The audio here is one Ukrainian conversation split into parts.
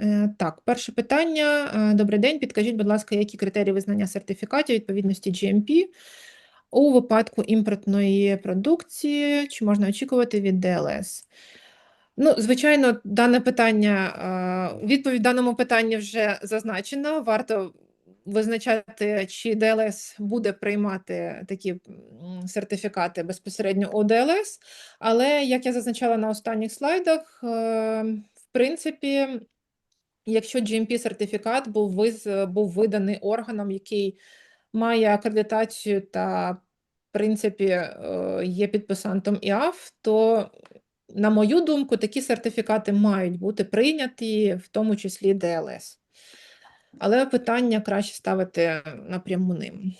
Е, Так, перше питання. Е, Добрий день. Підкажіть, будь ласка, які критерії визнання сертифікатів відповідності GMP у випадку імпортної продукції? Чи можна очікувати від ДЛС? Ну, звичайно, дане питання, е, відповідь даному питанні вже зазначена. Варто визначати, чи ДЛС буде приймати такі сертифікати безпосередньо у ДЛС. Але як я зазначала на останніх слайдах, в принципі, якщо GMP-сертифікат був виз, був виданий органом, який має акредитацію та, в принципі, е, є підписантом ІАФ, то, на мою думку, такі сертифікати мають бути прийняті, в тому числі ДЛС. Але питання краще ставити напряму ним.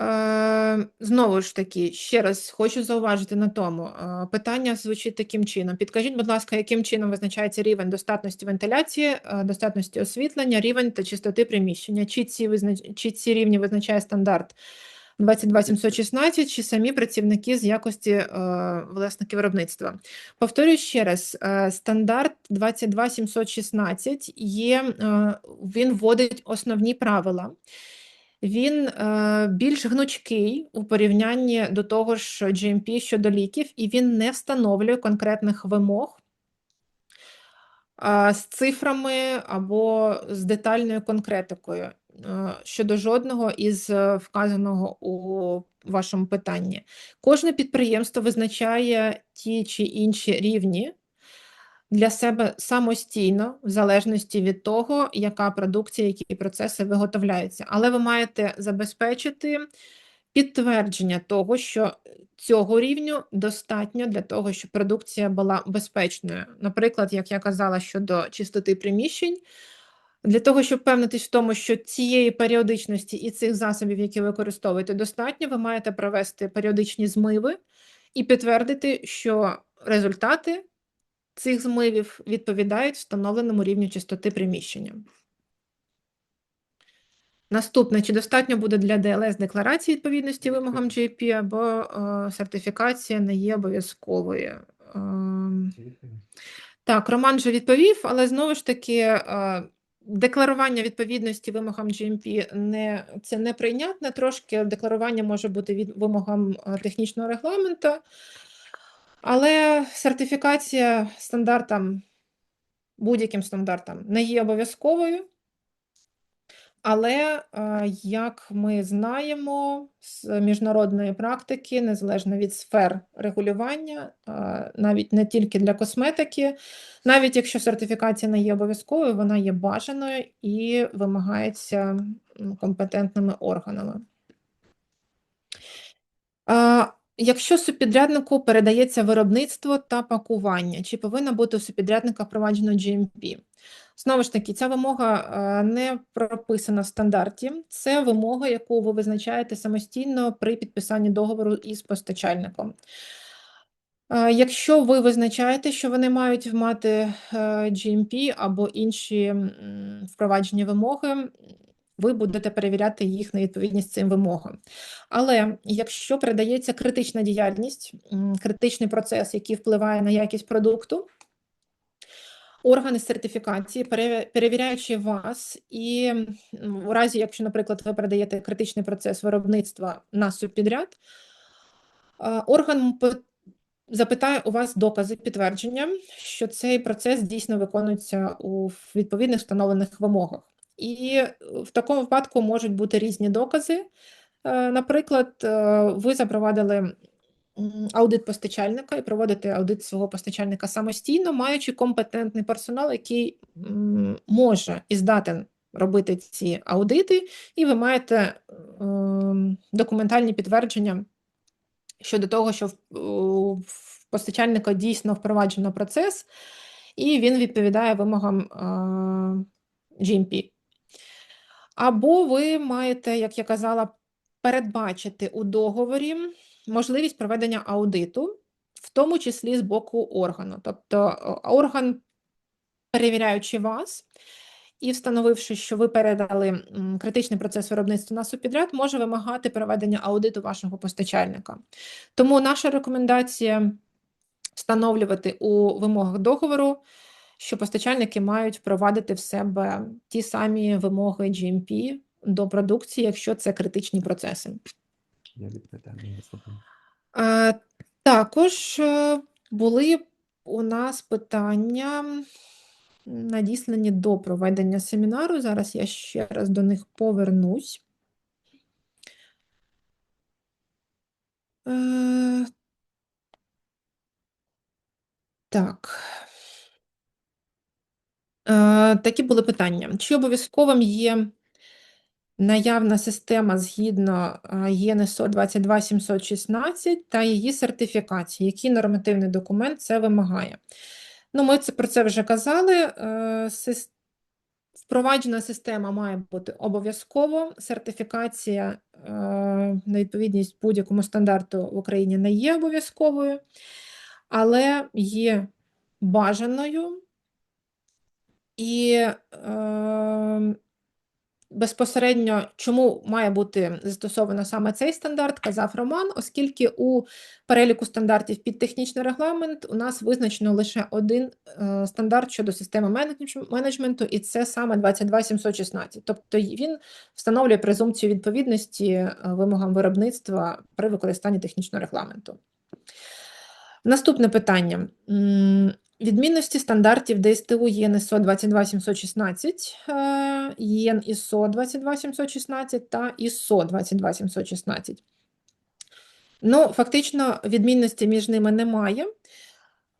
Е, Знову ж таки, ще раз хочу зауважити на тому. е, Питання звучить таким чином. Підкажіть, будь ласка, яким чином визначається рівень достатності вентиляції, е, достатності освітлення, рівень та чистоти приміщення? Чи ці, визнач... чи ці рівні визначає стандарт 22716, чи самі працівники з якості е, власники виробництва? Повторюю ще раз, е, стандарт 22716 є, він вводить основні правила. Він е, більш гнучкий у порівнянні до того ж GMP щодо ліків, і він не встановлює конкретних вимог а, з цифрами або з детальною конкретикою е, щодо жодного із е, вказаного у вашому питанні. Кожне підприємство визначає ті чи інші рівні для себе самостійно, в залежності від того, яка продукція, які процеси виготовляються. Але ви маєте забезпечити підтвердження того, що цього рівню достатньо для того, щоб продукція була безпечною. Наприклад, як я казала щодо чистоти приміщень. Для того, щоб впевнитись в тому, що цієї періодичності і цих засобів, які ви використовуєте, достатньо, ви маєте провести періодичні змиви і підтвердити, що результати цих змивів відповідають встановленому рівню чистоти приміщення. Наступне, чи достатньо буде для ДЛС декларації відповідності вимогам GAP або е, сертифікація не є обов'язковою? Ем, так, Роман вже відповів, але знову ж таки, е, декларування відповідності вимогам GMP не, це не прийнятне. Трошки декларування може бути від вимогам е, технічного регламенту, але сертифікація стандартам, будь-яким стандартам не є обов'язковою. Але, е, як ми знаємо з міжнародної практики, незалежно від сфер регулювання, е, навіть не тільки для косметики, навіть якщо сертифікація не є обов'язковою, вона є бажаною і вимагається компетентними органами. Якщо субпідряднику передається виробництво та пакування, чи повинна бути у субпідрядника впроваджено GMP? Знову ж таки, ця вимога е, не прописана в стандарті. Це вимога, яку ви визначаєте самостійно при підписанні договору із постачальником. Е, Якщо ви визначаєте, що вони мають мати е, GMP або інші впроваджені вимоги, ви будете перевіряти їх на відповідність цим вимогам. Але якщо передається критична діяльність, критичний процес, який впливає на якість продукту, органи сертифікації, перевіряючи вас, і у разі, якщо, наприклад, ви передаєте критичний процес виробництва на субпідряд, орган запитає у вас докази підтвердження, що цей процес дійсно виконується у відповідних встановлених вимогах. І е, в такому випадку можуть бути різні докази. Е, Наприклад, е, ви запровадили аудит постачальника і проводите аудит свого постачальника самостійно, маючи компетентний персонал, який може і здатен робити ці аудити, і ви маєте ем, документальні підтвердження щодо того, що в, постачальника дійсно впроваджено процес, і він відповідає вимогам е, GMP. Або ви маєте, як я казала, передбачити у договорі можливість проведення аудиту, в тому числі з боку органу. Тобто орган, перевіряючи вас і встановивши, що ви передали критичний процес виробництва на субпідряд, може вимагати проведення аудиту вашого постачальника. Тому наша рекомендація встановлювати у вимогах договору що постачальники мають впровадити в себе ті самі вимоги GMP до продукції, якщо це критичні процеси. Я Також е, були у нас питання надіслані до проведення семінару. Зараз я ще раз до них повернусь. Е, Так. Е, Такі були питання. Чи обов'язковим є наявна система згідно е, ЄНСО 22716 та її сертифікації? Який нормативний документ це вимагає? Ну, ми це, про це вже казали. Е, Впроваджена система має бути обов'язково. Сертифікація на відповідність будь-якому стандарту в Україні не є обов'язковою, але є бажаною і е, безпосередньо чому має бути застосовано саме цей стандарт, казав Роман, оскільки у переліку стандартів під технічний регламент у нас визначено лише один е, стандарт щодо системи менеджменту, і це саме 22716. Тобто він встановлює презумпцію відповідності е, вимогам виробництва при використанні технічного регламенту. Наступне питання. Відмінності стандартів ДСТУ ЄНСО 22716, е, ЄН ІСО 22716 та ІСО 22716. Ну, фактично, відмінності між ними немає.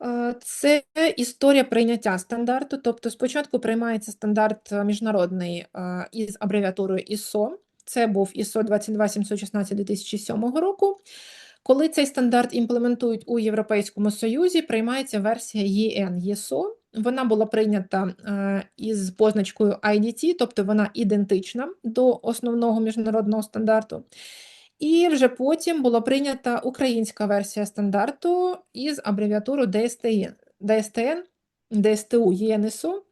Е, Це історія прийняття стандарту. Тобто, спочатку приймається стандарт е, міжнародний е, із абревіатурою ISO. Це був ISO 22716 2007 року. Коли цей стандарт імплементують у Європейському Союзі, приймається версія ЄСО. Вона була прийнята е, із позначкою IDT, тобто вона ідентична до основного міжнародного стандарту. І вже потім була прийнята українська версія стандарту із абревіатурою DSTN, DSTN, DSTU ЄНСО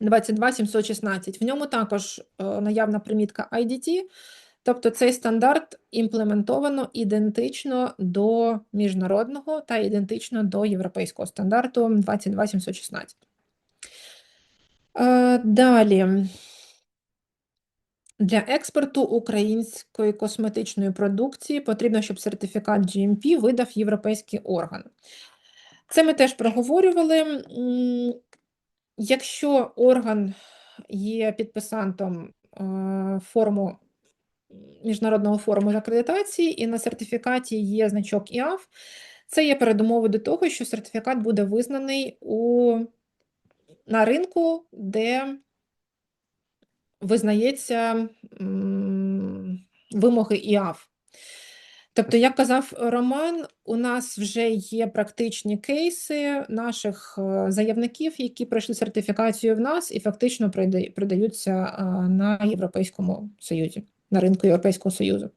22716. В ньому також е, наявна примітка IDT, тобто цей стандарт імплементовано ідентично до міжнародного та ідентично до європейського стандарту 22716. Е, Далі. Для експорту української косметичної продукції потрібно, щоб сертифікат GMP видав європейський орган. Це ми теж проговорювали. Якщо орган є підписантом е, форму міжнародного форуму з акредитації і на сертифікаті є значок ІАФ, це є передумовою до того, що сертифікат буде визнаний у, на ринку, де визнається вимоги ІАФ. Тобто, як казав Роман, у нас вже є практичні кейси наших е, заявників, які пройшли сертифікацію в нас і фактично продаються е, на Європейському Союзі, на ринку Європейського Союзу.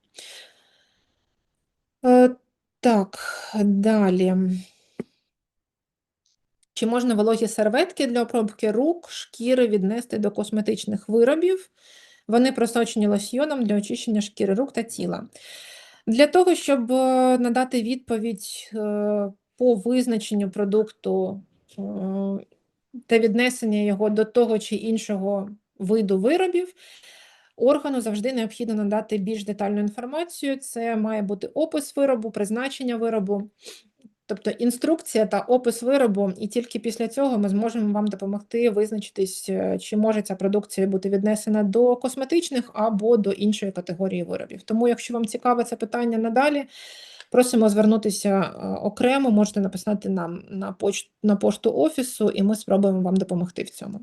Е, Так, далі. Чи можна вологі серветки для обробки рук, шкіри віднести до косметичних виробів? Вони просочені лосьйоном для очищення шкіри рук та тіла. Для того, щоб е, надати відповідь е, по визначенню продукту та віднесення його до того чи іншого виду виробів, органу завжди необхідно надати більш детальну інформацію. Це має бути опис виробу, призначення виробу, тобто інструкція та опис виробу, і тільки після цього ми зможемо вам допомогти визначитись, е, чи може ця продукція бути віднесена до косметичних або до іншої категорії виробів. Тому, якщо вам цікаве це питання надалі, просимо звернутися е, окремо, можете написати нам на поч- на пошту офісу, і ми спробуємо вам допомогти в цьому.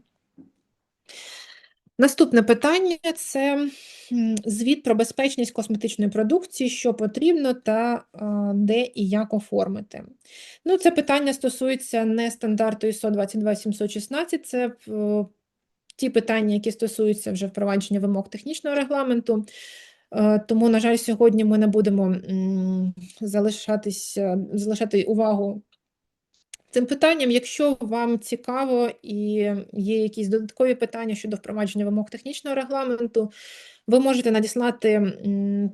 Наступне питання це звіт про безпечність косметичної продукції, що потрібно та де і як оформити. Ну, це питання стосується не стандарту ISO 22716, це е, ті питання, які стосуються вже впровадження вимог технічного регламенту. Е, Тому, на жаль, сьогодні ми не будемо м, залишатися, залишати увагу цим питанням. Якщо вам цікаво і є якісь додаткові питання щодо впровадження вимог технічного регламенту, ви можете надіслати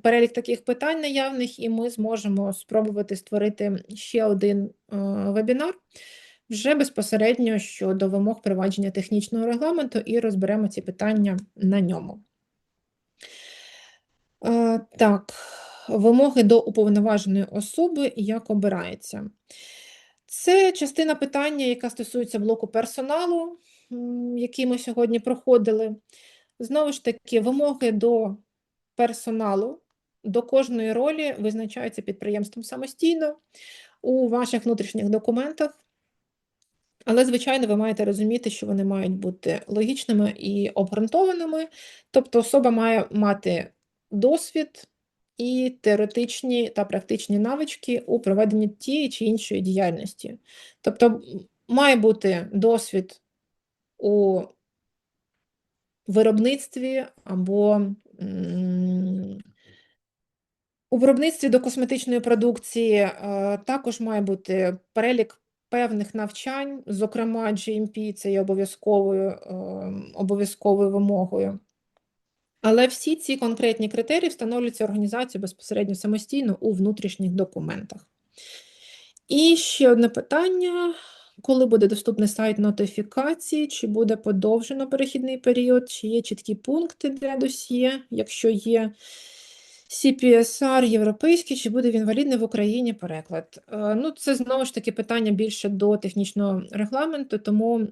перелік таких питань наявних, і ми зможемо спробувати створити ще один е, вебінар, вже безпосередньо щодо вимог провадження технічного регламенту і розберемо ці питання на ньому. Е, Так, вимоги до уповноваженої особи, як обирається. Це частина питання, яка стосується блоку персоналу, який ми сьогодні проходили. Знову ж таки, вимоги до персоналу, до кожної ролі визначаються підприємством самостійно у ваших внутрішніх документах. Але, звичайно, ви маєте розуміти, що вони мають бути логічними і обґрунтованими. Тобто особа має мати досвід і теоретичні та практичні навички у проведенні тієї чи іншої діяльності. Тобто має бути досвід у виробництві або у виробництві до косметичної продукції е, також має бути перелік певних навчань, зокрема GMP, це є обов'язковою ем, обов'язковою вимогою. Але всі ці конкретні критерії встановлюються організацією безпосередньо самостійно у внутрішніх документах. І ще одне питання: коли буде доступний сайт нотифікації, чи буде подовжено перехідний період, чи є чіткі пункти для досьє, якщо є CPSR європейський, чи буде він валідний в Україні? Переклад? Е, Ну, це знову ж таки питання більше до технічного регламенту, тому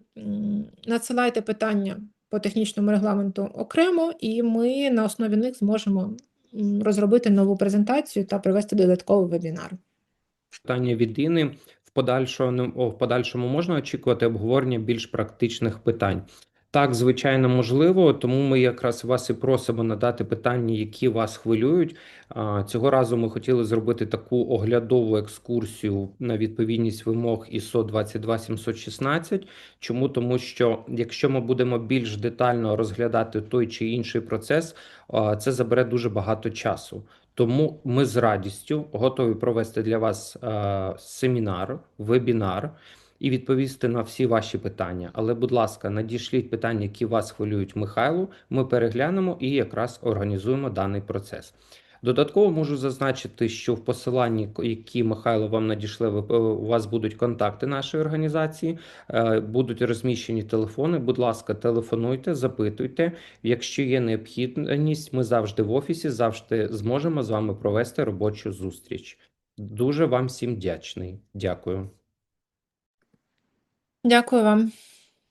надсилайте питання по технічному регламенту окремо, і ми на основі них зможемо розробити нову презентацію та провести додатковий вебінар. питання від Іни. В подальшому, в подальшому можна очікувати обговорення більш практичних питань. Так, звичайно, можливо, тому ми якраз вас і просимо надати питання, які вас хвилюють. Цього разу ми хотіли зробити таку оглядову екскурсію на відповідність вимог ISO 22716. Чому? Тому що якщо ми будемо більш детально розглядати той чи інший процес, це забере дуже багато часу. Тому ми з радістю готові провести для вас семінар, вебінар і відповісти на всі ваші питання. Але, будь ласка, надішліть питання, які вас хвилюють Михайлу. Ми переглянемо і якраз організуємо даний процес. Додатково можу зазначити, що в посиланні, які Михайло вам надійшли, е, у вас будуть контакти нашої організації, е, будуть розміщені телефони. Будь ласка, телефонуйте, запитуйте. Якщо є необхідність, ми завжди в офісі, завжди зможемо з вами провести робочу зустріч. Дуже вам всім вдячний. Дякую. Дякую вам.